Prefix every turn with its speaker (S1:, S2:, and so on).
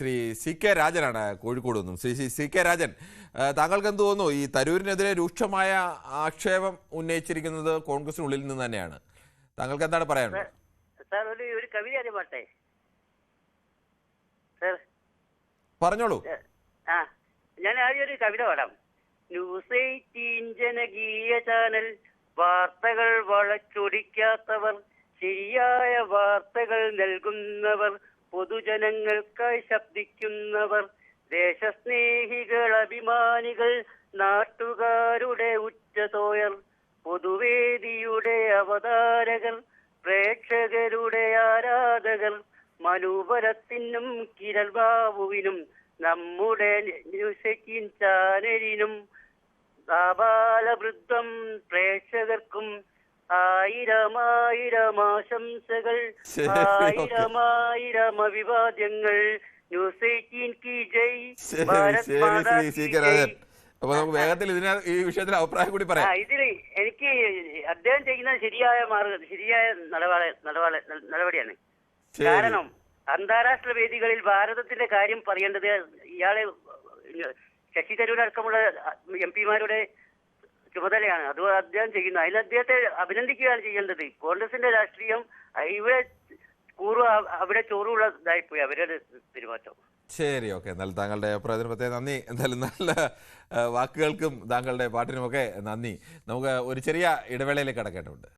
S1: Shri C K രാജനാണ് കോഴിക്കോട് നിന്നും. Shri Shri C K Rajan താങ്കൾക്ക് എന്ത് തോന്നുന്നു? ഈ തരൂരിനെതിരെ രൂക്ഷമായ ആക്ഷേപം ഉന്നയിച്ചിരിക്കുന്നത് കോൺഗ്രസിനുള്ളിൽ നിന്ന് തന്നെയാണ്. താങ്കൾക്ക് എന്താണ് പറയാനുള്ളത്?
S2: സാർ ഒരു ഒരു കവിത സാർ.
S1: പറഞ്ഞോളൂ.
S2: ആ ഞാൻ ആദ്യം ഒരു കവിത പാടാം. ന്യൂസ് എയ്റ്റീൻ ജനകീയ ചാനൽ വാർത്തകൾ വളച്ചൊടിക്കാത്തവർ ശരിയായ വാർത്തകൾ നൽകുന്നവർ പൊതുജനങ്ങൾക്കായി ശബ്ദിക്കുന്നവർ ദേശസ്നേഹികൾ അഭിമാനികൾ നാട്ടുകാരുടെ ഉച്ചതോയർ പൊതുവേദിയുടെ അവതാരകർ പ്രേക്ഷകരുടെ ആരാധകർ മനുപരത്തിനും കിരൽ ബാബുവിനും നമ്മുടെ ചാനലിനും ആബാലവൃദ്ധം പ്രേക്ഷകർക്കും ആയിരം ആയിരം ആശംസകൾ
S1: ശരി,
S2: ആയിരം ആയിരം അഭിവാദ്യങ്ങൾ ന്യൂസ് എയ്റ്റീൻ കി ജയ്. ഭാരത്
S1: ശരി
S2: മാതാ കി
S1: രാജൻ.
S2: ജയ്.
S1: അപ്പൊ നമുക്ക് വേഗത്തിൽ ഇതിന് ഈ വിഷയത്തിൽ അഭിപ്രായം കൂടി പറയാം.
S2: ഇതിൽ എനിക്ക് അദ്ദേഹം ചെയ്യുന്ന ശരിയായ മാർഗ ശരിയായ നടപാട നടപാട നടപടിയാണ്. കാരണം അന്താരാഷ്ട്ര വേദികളിൽ ഭാരതത്തിന്റെ കാര്യം പറയേണ്ടത് ഇയാളെ ശശി തരൂർ അടക്കമുള്ള എം പിമാരുടെ ചുമതലയാണ്. അത് അദ്ദേഹം ചെയ്യുന്നത് അതിന് അദ്ദേഹത്തെ അഭിനന്ദിക്കുകയാണ് ചെയ്യേണ്ടത്. കോൺഗ്രസിന്റെ രാഷ്ട്രീയം ഇവിടെ കൂറു അവിടെ ചോറുള്ള പോയി അവരുടെ പെരുമാറ്റം.
S1: ശരി ഓക്കെ. എന്നാലും താങ്കളുടെ അഭിപ്രായത്തിന് പ്രത്യേകം നന്ദി. എന്തായാലും നല്ല വാക്കുകൾക്കും താങ്കളുടെ പാട്ടിനുമൊക്കെ നന്ദി. നമുക്ക് ഒരു ചെറിയ ഇടവേളയിലേക്ക് കടക്കേണ്ടതുണ്ട്.